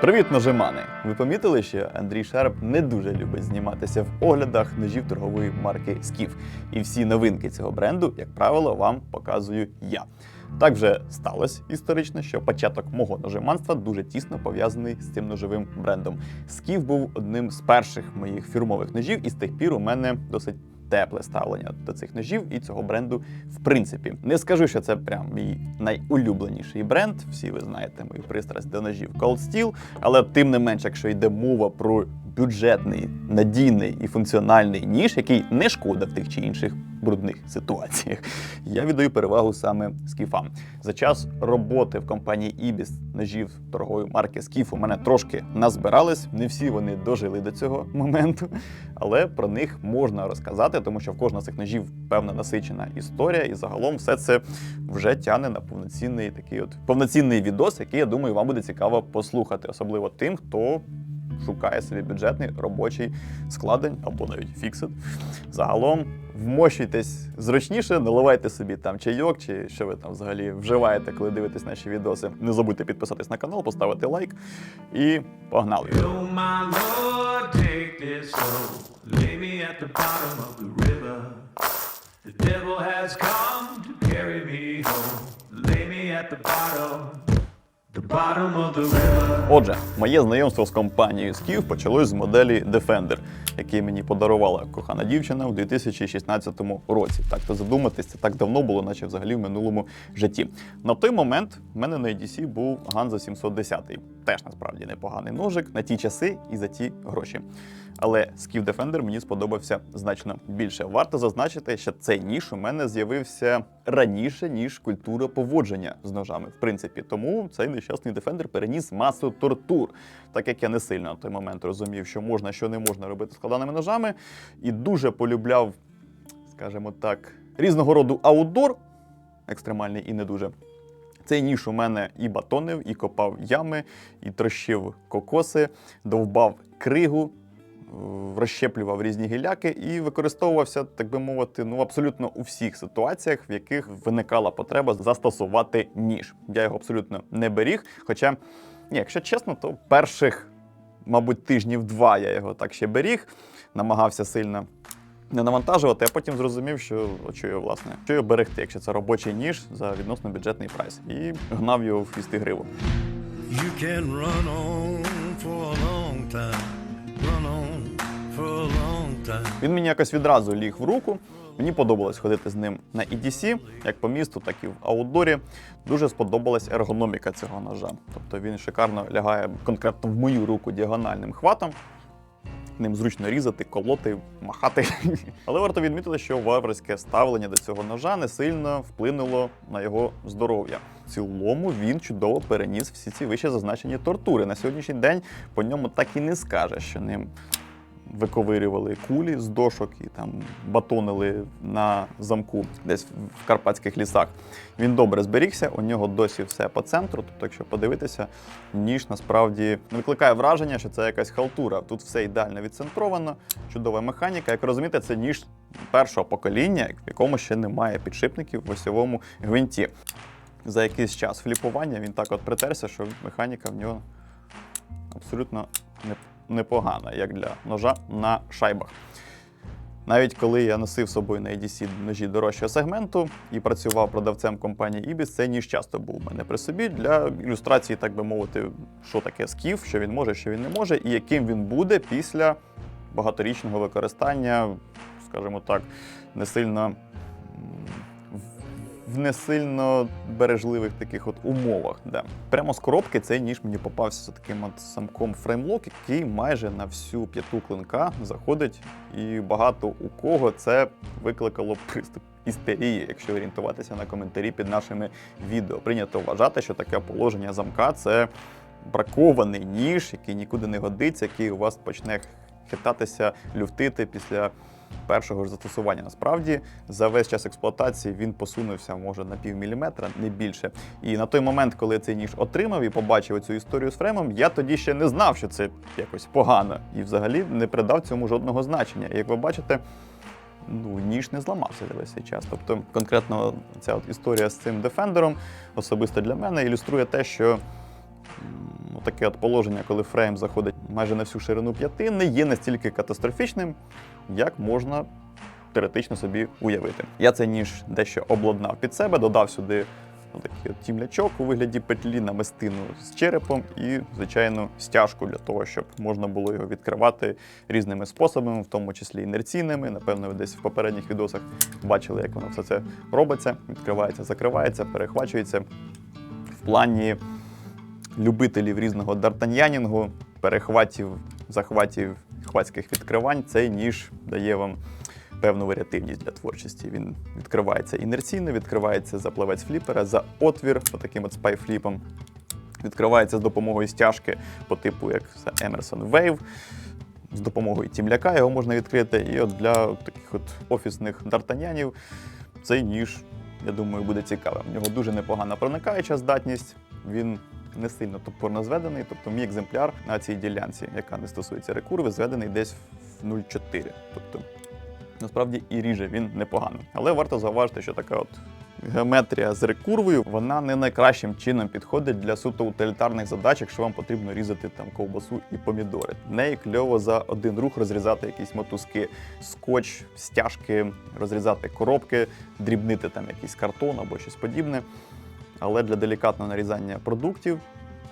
Привіт, ножимани! Ви помітили, що Андрій Шарп не дуже любить зніматися в оглядах ножів торгової марки Скіф. І всі новинки цього бренду, як правило, вам показую я. Так вже сталося історично, що початок мого ножиманства дуже тісно пов'язаний з цим ножовим брендом. Скіф був одним з перших моїх фірмових ножів, і з тих пір у мене досить тепле ставлення до цих ножів і цього бренду в принципі. Не скажу, що це прям мій найулюбленіший бренд. Всі ви знаєте мою пристрасть до ножів Cold Steel, але тим не менш, якщо йде мова про бюджетний, надійний і функціональний ніж, який не шкода в тих чи інших брудних ситуаціях, я віддаю перевагу саме скіфам. За час роботи в компанії Ibis ножів торгової марки Скіф у мене трошки назбирались. Не всі вони дожили до цього моменту, але про них можна розказати, тому що в кожного з цих ножів певна насичена історія, і загалом все це вже тягне на повноцінний такий от повноцінний відос, який я думаю, вам буде цікаво послухати, особливо тим, хто шукає собі бюджетний робочий складень або навіть фіксит. Загалом вмощуйтесь зручніше, наливайте собі там чайок, чи що ви там взагалі вживаєте, коли дивитесь наші відоси. Не забудьте підписатись на канал, поставити лайк і погнали. The devil has come to carry me home. Lay me at the bottom, Отже, моє знайомство з компанією Skif почалось з моделі Defender, який мені подарувала кохана дівчина в 2016 році. Так то задуматись, це так давно було, наче взагалі в минулому житті. На той момент в мене на EDC був Ганза 710. Теж насправді непоганий ножик на ті часи і за ті гроші. Але Skif Defender мені сподобався значно більше. Варто зазначити, що цей ніж у мене з'явився раніше, ніж культура поводження з ножами. В принципі, тому цей нещасний Defender переніс масу тортур, так як я не сильно на той момент розумів, що можна, що не можна робити складаними ножами, і дуже полюбляв, скажімо так, різного роду аутдор, екстремальний і не дуже. Цей ніж у мене і батонив, і копав ями, і трощив кокоси, довбав кригу, розщеплював різні гіляки і використовувався, так би мовити, ну абсолютно у всіх ситуаціях, в яких виникала потреба застосувати ніж. Я його абсолютно не беріг. Хоча, ні, якщо чесно, то перших, мабуть, тижнів два я його так ще беріг, намагався сильно. Не навантажувати, а потім зрозумів, що от власне, що його берегти, якщо це робочий ніж за відносно бюджетний прайс, і гнав його в хвіст і гриву. You can run on for a long time, Він мені якось відразу ліг в руку. Мені подобалось ходити з ним на EDC, як по місту, так і в аутдорі. Дуже сподобалась ергономіка цього ножа. Тобто він шикарно лягає конкретно в мою руку діагональним хватом. Ним зручно різати, колоти, махати. Але варто відмітити, що варварське ставлення до цього ножа не сильно вплинуло на його здоров'я. В цілому він чудово переніс всі ці вище зазначені тортури. На сьогоднішній день по ньому так і не скаже, що ним виковирювали кулі з дошок і там батонили на замку десь в карпатських лісах. Він добре зберігся, у нього досі все по центру. Тобто, якщо подивитися, ніж насправді викликає враження, що це якась халтура. Тут все ідеально відцентровано, чудова механіка. Як розумієте, це ніж першого покоління, в якому ще немає підшипників в осьовому гвинті. За якийсь час фліпування він так от притерся, що механіка в нього абсолютно не- непогана, як для ножа на шайбах. Навіть коли я носив собою на EDC ножі дорожчого сегменту і працював продавцем компанії Ibis, цей ніж часто був у мене при собі для ілюстрації, так би мовити, що таке скіф, що він може, що він не може, і яким він буде після багаторічного використання, скажімо так, не сильно в- не сильно бережливих таких от умовах. Да. Прямо з коробки цей ніж мені попався з таким от самком фреймлок, який майже на всю п'яту клинка заходить, і багато у кого це викликало приступ істерії, якщо орієнтуватися на коментарі під нашими відео. Прийнято вважати, що таке положення замка це бракований ніж, який нікуди не годиться, який у вас почне хитатися, люфтити після першого ж застосування. Насправді за весь час експлуатації він посунувся може на пів міліметра, не більше. І на той момент, коли я цей ніж отримав і побачив цю історію з фремом, я тоді ще не знав, що це якось погано, і взагалі не придав цьому жодного значення. І як ви бачите. Ну, ніж не зламався за весь цей час. Тобто, конкретно ця от історія з цим дефендером особисто для мене ілюструє те, що от таке от положення, коли фрейм заходить майже на всю ширину п'яти, не є настільки катастрофічним, як можна теоретично собі уявити. Я цей ніж дещо обладнав під себе, додав сюди такий от тімлячок у вигляді петлі, намистину з черепом і, звичайно, стяжку для того, щоб можна було його відкривати різними способами, в тому числі інерційними. Напевно, ви десь в попередніх відосах бачили, як воно все це робиться. Відкривається, закривається, перехвачується. В плані любителів різного дартаньянінгу, перехватів, захватів, хвацьких відкривань, цей ніж дає вам певну варіативність для творчості. Він відкривається інерційно, відкривається за плавець фліпера, за отвір, таким от спайфліпом. Відкривається з допомогою стяжки по типу як Emerson Wave. З допомогою тімляка його можна відкрити. І от для таких от офісних дартанянів цей ніж, я думаю, буде цікавим. У нього дуже непогана проникаюча здатність. Він не сильно топорно зведений, тобто мій екземпляр на цій ділянці, яка не стосується рекурви, зведений десь в 0,4. Тобто, насправді і ріже він непогано. Але варто зауважити, що така от геометрія з рекурвою, вона не найкращим чином підходить для суто утилітарних задач, якщо вам потрібно різати там ковбасу і помідори. Неї кльово за один рух розрізати якісь мотузки, скотч, стяжки, розрізати коробки, дрібнити там якийсь картон або щось подібне. Але для делікатного нарізання продуктів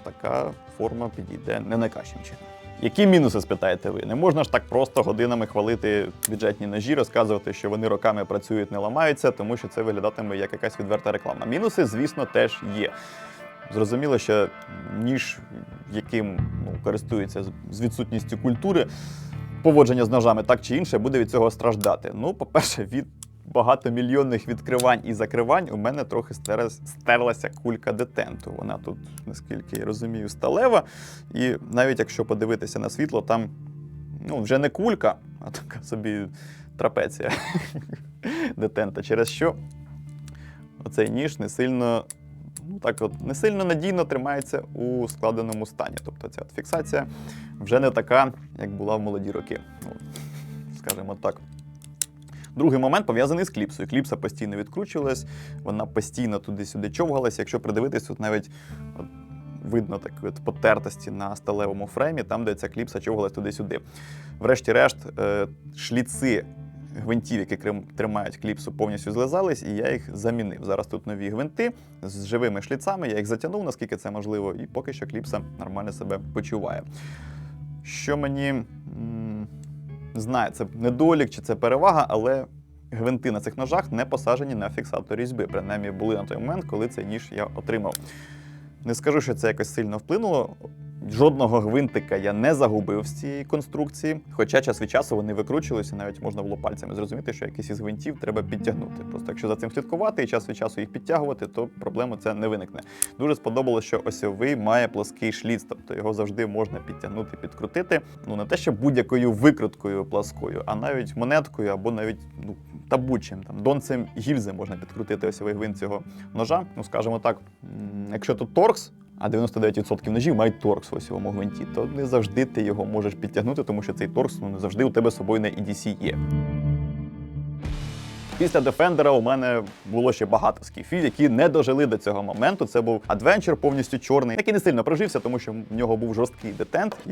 така форма підійде не найкращим чином. Які мінуси спитаєте ви? Не можна ж так просто годинами хвалити бюджетні ножі, розказувати, що вони роками працюють, не ламаються, тому що це виглядатиме як якась відверта реклама. Мінуси, звісно, теж є. Зрозуміло, що ніж, яким ну, користується з- відсутністю культури, поводження з ножами так чи інше, буде від цього страждати. Ну, по-перше, від багатомільйонних відкривань і закривань у мене трохи стерлася кулька детенту. Вона тут, наскільки я розумію, сталева. І навіть якщо подивитися на світло, там ну, вже не кулька, а така собі трапеція детента. Через що оцей ніж не сильно. Ну, так от не сильно надійно тримається у складеному стані. Тобто ця от фіксація вже не така, як була в молоді роки. Ну, скажімо так. Другий момент пов'язаний з кліпсою. Кліпса постійно відкручувалась, вона постійно туди-сюди човгалася. Якщо придивитись, тут навіть от, видно такі от потертості на сталевому фреймі, там, де ця кліпса човгалась туди-сюди. Врешті-решт, е, шліци гвинтів, які тримають кліпсу, повністю злизались, і я їх замінив. Зараз тут нові гвинти з живими шліцами, я їх затягнув, наскільки це можливо, і поки що кліпса нормально себе почуває. Що мені не знаю, це недолік чи це перевага, але гвинти на цих ножах не посаджені на фіксатор різьби. Принаймні були на той момент, коли цей ніж я отримав. Не скажу, що це якось сильно вплинуло. Жодного гвинтика я не загубив з цієї конструкції, хоча час від часу вони викручувалися, навіть можна було пальцями зрозуміти, що якийсь із гвинтів треба підтягнути. Просто якщо за цим слідкувати і час від часу їх підтягувати, то проблема це не виникне. Дуже сподобалося, що осьовий має плоский шліц, тобто його завжди можна підтягнути, підкрутити. Ну не те, що будь-якою викруткою пласкою, а навіть монеткою або навіть ну, табучим там донцем гільзи можна підкрутити осьовий гвинт цього ножа. Ну скажімо так, якщо тут торкс. А 99% ножів мають торкс в осьовому гвинті, то не завжди ти його можеш підтягнути, тому що цей торкс ну, не завжди у тебе собою на EDC є. Після Defender у мене було ще багато скіфів, які не дожили до цього моменту. Це був Adventure повністю чорний, який не сильно прожився, тому що в нього був жорсткий детент, і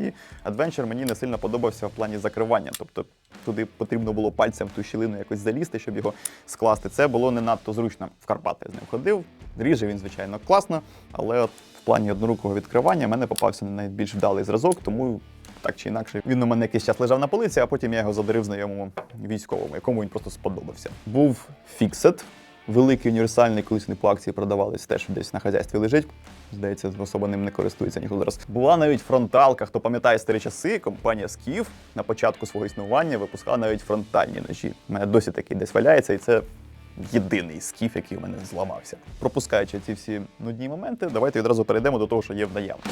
Adventure мені не сильно подобався в плані закривання. Тобто туди потрібно було пальцем ту щілину якось залізти, щоб його скласти. Це було не надто зручно. В Карпати з ним ходив. Ріже він, звичайно, класно, але от в плані однорукого відкривання мене попався найбільш вдалий зразок, тому так чи інакше. Він у мене якийсь час лежав на полиці, а потім я його задарив знайомому військовому, якому він просто сподобався. Був фіксет, великий універсальний, колись вони по акції продавались, теж десь на хазяйстві лежить. Здається, особо ним не користується ніхто зараз. Була навіть фронталка. Хто пам'ятає старі часи, компанія Скіф на початку свого існування випускала навіть фронтальні ножі. У мене досі такий десь валяється, і це єдиний скіф, який у мене зламався. Пропускаючи ці всі нудні моменти, давайте відразу перейдемо до того, що є в наявності.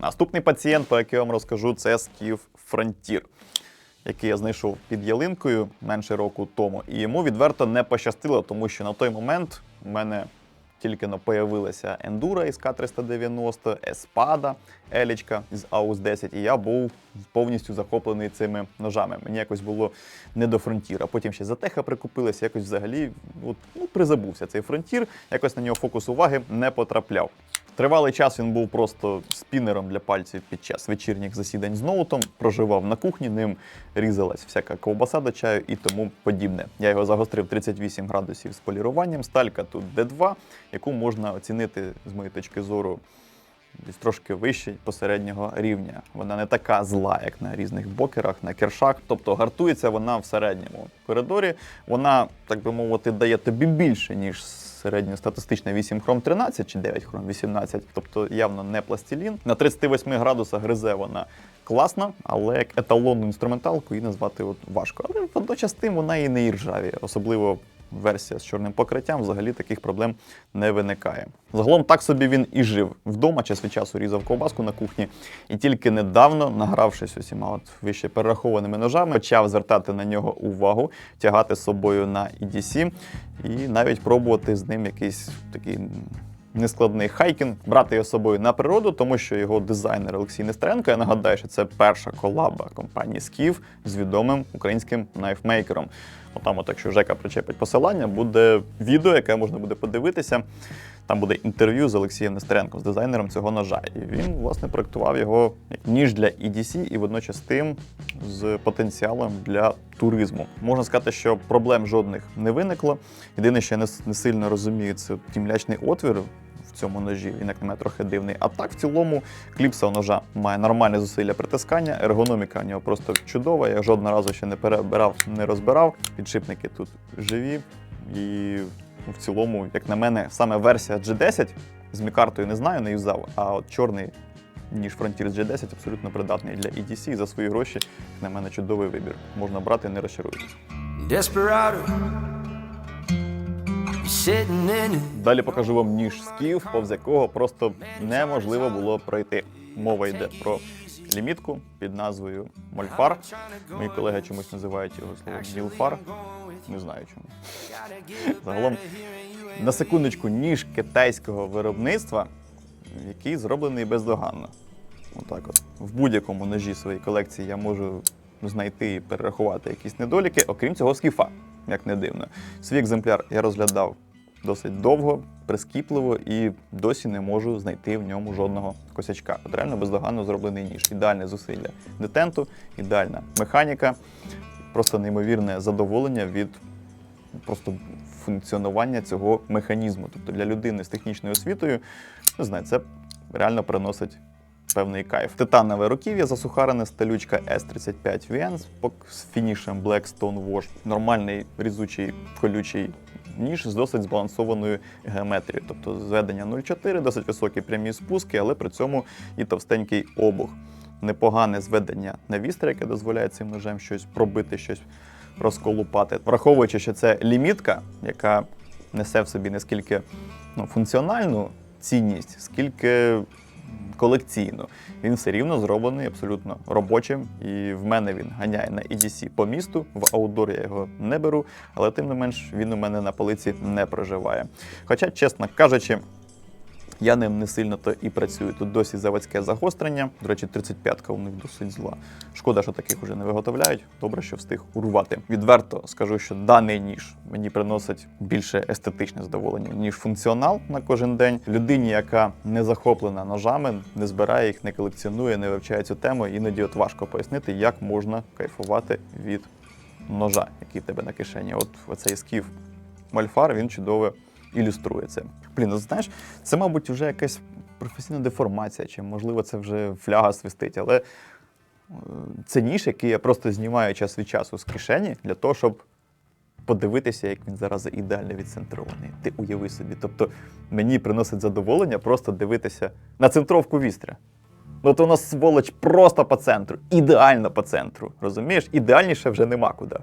Наступний пацієнт, про який я вам розкажу, це Скіф Фронтір, який я знайшов під ялинкою менше року тому. І йому відверто не пощастило, тому що на той момент у мене тільки но появилася Enduro із К390, Espada, Елічка з AUS 10, і я був повністю захоплений цими ножами. Мені якось було не до фронтіра. Потім ще затеха прикупилася, якось взагалі от, ну, призабувся цей фронтір, якось на нього фокус уваги не потрапляв. Тривалий час він був просто спінером для пальців під час вечірніх засідань з ноутом, проживав на кухні, ним різалась всяка ковбаса до чаю і тому подібне. Я його загострив 38 градусів з поліруванням, сталька тут D2, яку можна оцінити з моєї точки зору десь трошки вище посереднього рівня. Вона не така зла, як на різних бокерах, на кершах. Тобто гартується вона в середньому коридорі. Вона, так би мовити, дає тобі більше, ніж середньостатистична 8 хром 13 чи 9 хром 18, тобто явно не пластилін. На 38 градусах гризе вона класна, але як еталонну інструменталку її назвати от важко. Але водночас тим вона і не іржаві, особливо версія з чорним покриттям, взагалі таких проблем не виникає. Загалом так собі він і жив вдома, час від часу різав ковбаску на кухні, і тільки недавно, награвшись усіма от вище перерахованими ножами, почав звертати на нього увагу, тягати з собою на EDC і навіть пробувати з ним якийсь такий нескладний хайкінг, брати його з собою на природу, тому що його дизайнер Олексій Нестеренко, я нагадаю, що це перша колаба компанії Скіф з відомим українським найфмейкером. Отам, от, якщо Жека причепить посилання, буде відео, яке можна буде подивитися. Там буде інтерв'ю з Олексієм Нестеренком, з дизайнером цього ножа. І він, власне, проектував його як ніж для EDC і водночас тим з потенціалом для туризму. Можна сказати, що проблем жодних не виникло. Єдине, що я не сильно розумію, це тімлячний отвір в цьому ножі. Він як на мене трохи дивний. А так, в цілому, кліпса ножа має нормальне зусилля притискання, ергономіка у нього просто чудова. Я жодного разу ще не перебирав, не розбирав. Підшипники тут живі. І в цілому, як на мене, саме версія G10 з мікартою не знаю, не юзав, а от чорний ніж Frontier G10 абсолютно придатний для EDC. За свої гроші, на мене, чудовий вибір. Можна брати, не розчаруйтесь. Далі покажу вам ніж скіф, повз якого просто неможливо було пройти. Мова йде про лімітку під назвою Мольфар. Мої колеги чомусь називають його словом Мілфар. Не знаю чому. Загалом, на секундочку, ніж китайського виробництва, який зроблений бездоганно. Отак от. В будь-якому ножі своєї колекції я можу знайти і перерахувати якісь недоліки, окрім цього скіфа, як не дивно. Свій екземпляр я розглядав досить довго, прискіпливо і досі не можу знайти в ньому жодного косячка. От реально бездоганно зроблений ніж. Ідеальне зусилля детенту, ідеальна механіка, просто неймовірне задоволення від просто функціонування цього механізму. Тобто для людини з технічною освітою, не знаю, це реально приносить певний кайф. Титанове руків'я засухарене, сталючка S35 VN з фінішем Blackstone Wash. Нормальний різучий колючий ніж з досить збалансованою геометрією. Тобто зведення 0,4, досить високі прямі спуски, але при цьому і товстенький обух. Непогане зведення на вістря, яке дозволяє цим ножем щось пробити, щось розколупати. Враховуючи, що це лімітка, яка несе в собі не скільки ну, функціональну цінність, скільки колекційну. Він все рівно зроблений абсолютно робочим. І в мене він ганяє на EDC по місту. В аутдор я його не беру, але тим не менш він у мене на полиці не проживає. Хоча, чесно кажучи, я ним не сильно то і працюю. Тут досі заводське загострення. До речі, 35-ка у них досить зла. Шкода, що таких уже не виготовляють. Добре, що встиг урвати. Відверто скажу, що даний ніж мені приносить більше естетичне задоволення, ніж функціонал на кожен день. Людині, яка не захоплена ножами, не збирає їх, не колекціонує, не вивчає цю тему. Іноді от важко пояснити, як можна кайфувати від ножа, який в тебе на кишені. От оцей скіф Мальфар, він чудово ілюструє це. Блін, ну знаєш, це, мабуть, вже якась професійна деформація, чи можливо це вже фляга свистить, але е, це ніж, який я просто знімаю час від часу з кишені для того, щоб подивитися, як він зараз ідеально відцентрований. Ти уяви собі. Тобто мені приносить задоволення просто дивитися на центровку вістря. Ну, то у нас сволоч просто по центру, ідеально по центру. Розумієш? Ідеальніше вже нема куди.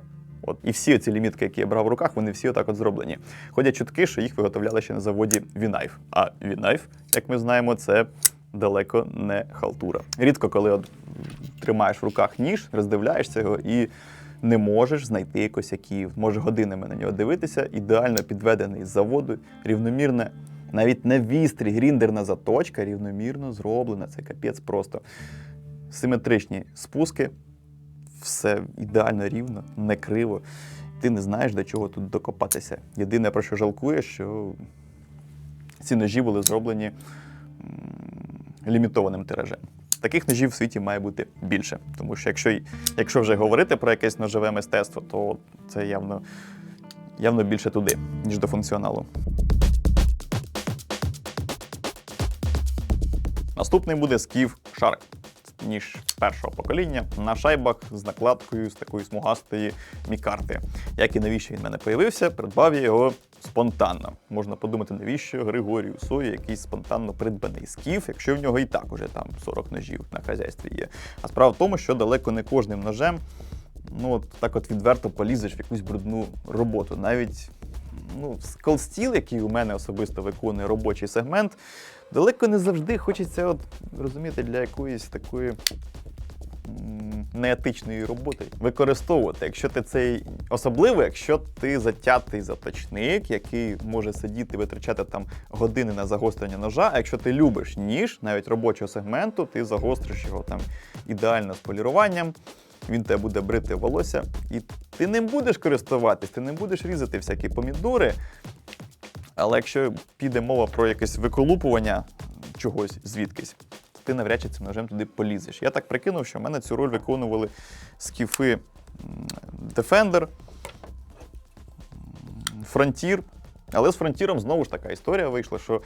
От і всі ці лімітки, які я брав в руках, вони всі отак от зроблені. Ходять чутки, що їх виготовляли ще на заводі Вінайф. А Вінайф, як ми знаємо, це далеко не халтура. Рідко, коли от тримаєш в руках ніж, роздивляєшся його і не можеш знайти якось, які може годинами на нього дивитися. Ідеально підведений з заводу, рівномірне Навіть на вістрі гріндерна заточка рівномірно зроблена. Це капець просто. Симетричні спуски, все ідеально рівно, не криво. Ти не знаєш, до чого тут докопатися. Єдине, про що жалкуєш, що ці ножі були зроблені лімітованим тиражем. Таких ножів в світі має бути більше. Тому що якщо, якщо вже говорити про якесь ножове мистецтво, то це явно, явно більше туди, ніж до функціоналу. Наступний буде скіф Shark. Ніж першого покоління на шайбах з накладкою з такої смугастої мікарти. Як і навіщо він в мене появився, придбав я його спонтанно. Можна подумати, навіщо Григорію Сої якийсь спонтанно придбаний скіф, якщо в нього і так уже там 40 ножів на хазяйстві є. А справа в тому, що далеко не кожним ножем ну от так от відверто полізеш в якусь брудну роботу. Навіть ну, сколстіл, який у мене особисто виконує робочий сегмент, далеко не завжди хочеться, от, розумієте, для якоїсь такої неетичної роботи використовувати. Якщо ти цей особливо, якщо ти затятий заточник, який може сидіти, витрачати там години на загострення ножа. А якщо ти любиш ніж, навіть робочого сегменту, ти загостриш його там ідеально з поліруванням. Він тебе буде брити волосся, і ти ним будеш користуватись, ти не будеш різати всякі помідори. Але якщо піде мова про якесь виколупування чогось звідкись, ти навряд чи цим ножем туди полізеш. Я так прикинув, що в мене цю роль виконували скіфи Defender, Frontier. Але з фронтіром знову ж така історія вийшла, що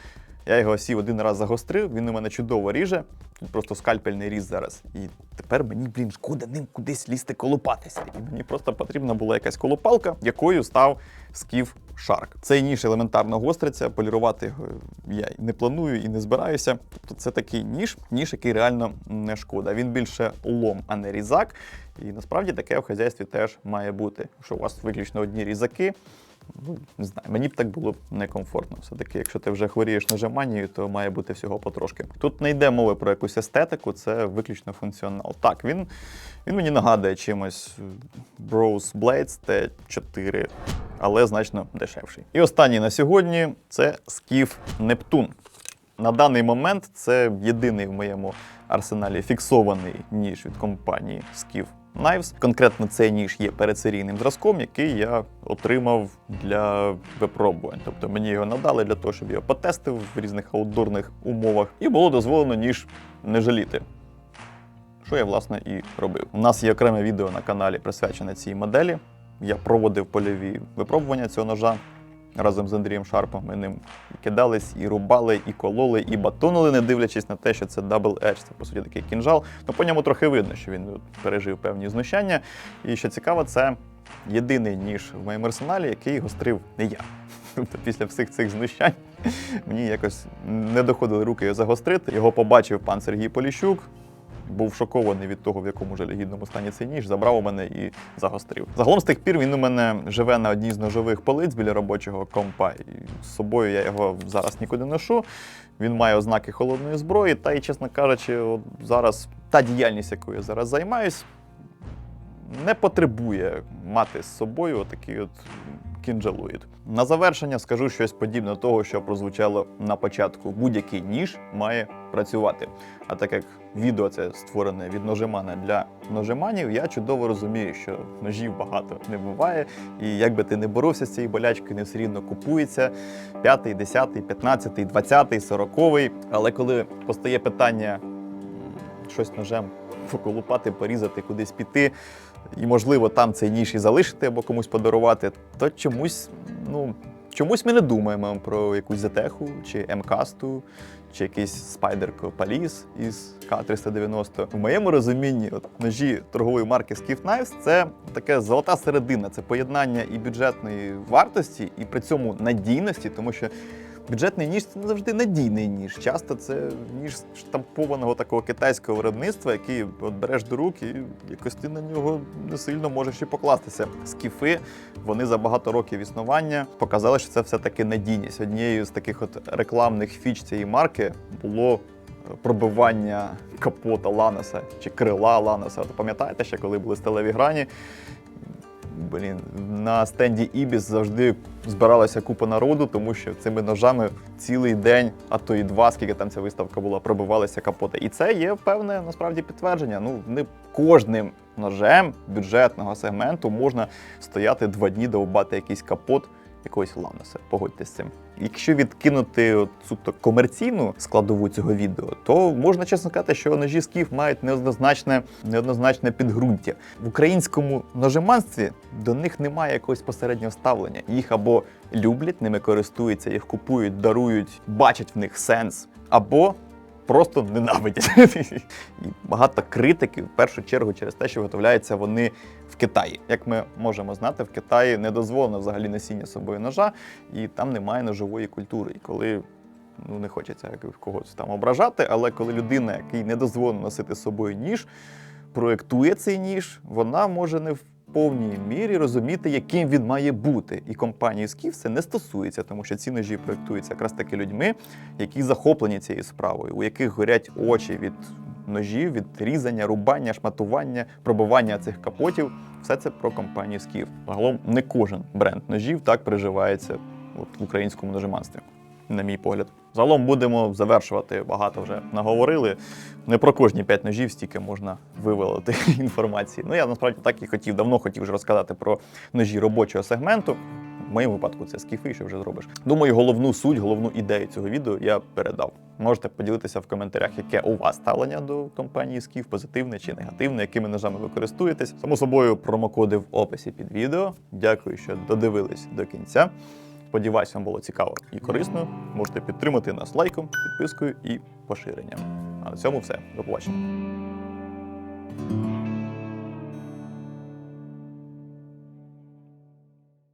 я його сів один раз загострив, він у мене чудово ріже. Тут просто скальпельний різ зараз. І тепер мені, блін, шкода ним кудись лізти колупатися. І мені просто потрібна була якась колупалка, якою став скіф Shark. Цей ніж елементарно гостриться, полірувати його я не планую і не збираюся. Тобто це такий ніж, ніж, який реально не шкода. Він більше лом, а не різак. І насправді таке в хазяйстві теж має бути, що у вас виключно одні різаки. Ну, не знаю, мені б так було некомфортно. Все-таки, якщо ти вже хворієш нажиманією, то має бути всього потрошки. Тут не йде мови про якусь естетику, це виключно функціонал. Так, він, він мені нагадує чимось е, Bros Blades T4, але значно дешевший. І останній на сьогодні це Skiff Нептун. На даний момент це єдиний в моєму арсеналі фіксований ніж від компанії Skiff Knives. Конкретно цей ніж є передсерійним зразком, який я отримав для випробувань. Тобто мені його надали для того, щоб його потестив в різних аутдорних умовах, і було дозволено ніж не жаліти. Що я власне і робив. У нас є окреме відео на каналі присвячене цій моделі. Я проводив польові випробування цього ножа разом з Андрієм Шарпом. Ми ним кидались, і рубали, і кололи, і батонили, не дивлячись на те, що це Double Edge, це по суті такий кінжал. Ну по ньому трохи видно, що він пережив певні знущання. І що цікаво, це єдиний ніж в моєму арсеналі, який гострив не я. Тобто після всіх цих знущань мені якось не доходили руки його загострити. Його побачив пан Сергій Поліщук. Був шокований від того, в якому жалюгідному стані цей ніж, забрав у мене і загострив. Загалом з тих пір він у мене живе на одній з ножових полиць біля робочого компа. І з собою я його зараз нікуди ношу. Він має ознаки холодної зброї, та й, чесно кажучи, от зараз та діяльність, якою я зараз займаюсь, не потребує мати з собою такий от кінджалоїд. На завершення скажу щось подібне того, що прозвучало на початку. Будь-який ніж має працювати. А так як відео це створене від ножемана для ножеманів, я чудово розумію, що ножів багато не буває. І як би ти не боровся з цією болячкою, не все рівно купується п'ятий, десятий, п'ятнадцятий, двадцятий, сороковий. Але коли постає питання щось ножем поколупати, порізати, кудись піти, і, можливо, там цей ніж і залишити або комусь подарувати, то чомусь, ну, чомусь ми не думаємо про якусь затеху, чи М-касту, чи якийсь Spider Palace із К-390. В моєму розумінні, от, ножі торгової марки Skiff Knives – це таке золота середина, це поєднання і бюджетної вартості, і при цьому надійності, тому що Бюджетний ніж це не завжди надійний ніж. Часто це ніж штампованого такого китайського виробництва, який от береш до рук і якось ти на нього не сильно можеш і покластися. Скіфи вони за багато років існування показали, що це все-таки надійність. Однією з таких от рекламних фіч цієї марки було е, пробивання капота Ланоса чи крила Ланоса. От пам'ятаєте ще, коли були сталеві грані? Блін, на стенді Ібіс завжди збиралася купа народу, тому що цими ножами цілий день, а то і два, скільки там ця виставка була, пробивалися капоти. І це є певне насправді підтвердження. Ну, не кожним ножем бюджетного сегменту можна стояти два дні, довбати якийсь капот якогось лануса. Погодьтесь з цим. Якщо відкинути от суто комерційну складову цього відео, то можна чесно сказати, що ножі скіф мають неоднозначне, неоднозначне підґрунтя. В українському ножеманстві до них немає якогось посереднього ставлення. Їх або люблять, ними користуються, їх купують, дарують, бачать в них сенс, або просто ненавидять. І багато критики в першу чергу через те, що виготовляються вони в Китаї. Як ми можемо знати, в Китаї не дозволено взагалі носіння собою ножа, і там немає ножової культури. І коли ну не хочеться когось там ображати, але коли людина, якій не дозволено носити з собою ніж, проєктує цей ніж, вона може не в повній мірі розуміти, яким він має бути. І компанії Скіф це не стосується, тому що ці ножі проєктуються якраз таки людьми, які захоплені цією справою, у яких горять очі від ножів, від різання, рубання, шматування, пробивання цих капотів. Все це про компанію Скіф. Загалом не кожен бренд ножів так приживається от, в українському ножеманстві, на мій погляд. Загалом будемо завершувати. Багато вже наговорили. Не про кожні п'ять ножів стільки можна вивалити інформації. Ну я насправді так і хотів, давно хотів вже розказати про ножі робочого сегменту. В моєму випадку це скіфи, що вже зробиш. Думаю, головну суть, головну ідею цього відео я передав. Можете поділитися в коментарях, яке у вас ставлення до компанії Скіф, позитивне чи негативне, якими ножами ви користуєтесь. Само собою, промокоди в описі під відео. Дякую, що додивились до кінця. Сподіваюсь, вам було цікаво і корисно. Можете підтримати нас лайком, підпискою і поширенням. А на цьому все. До побачення.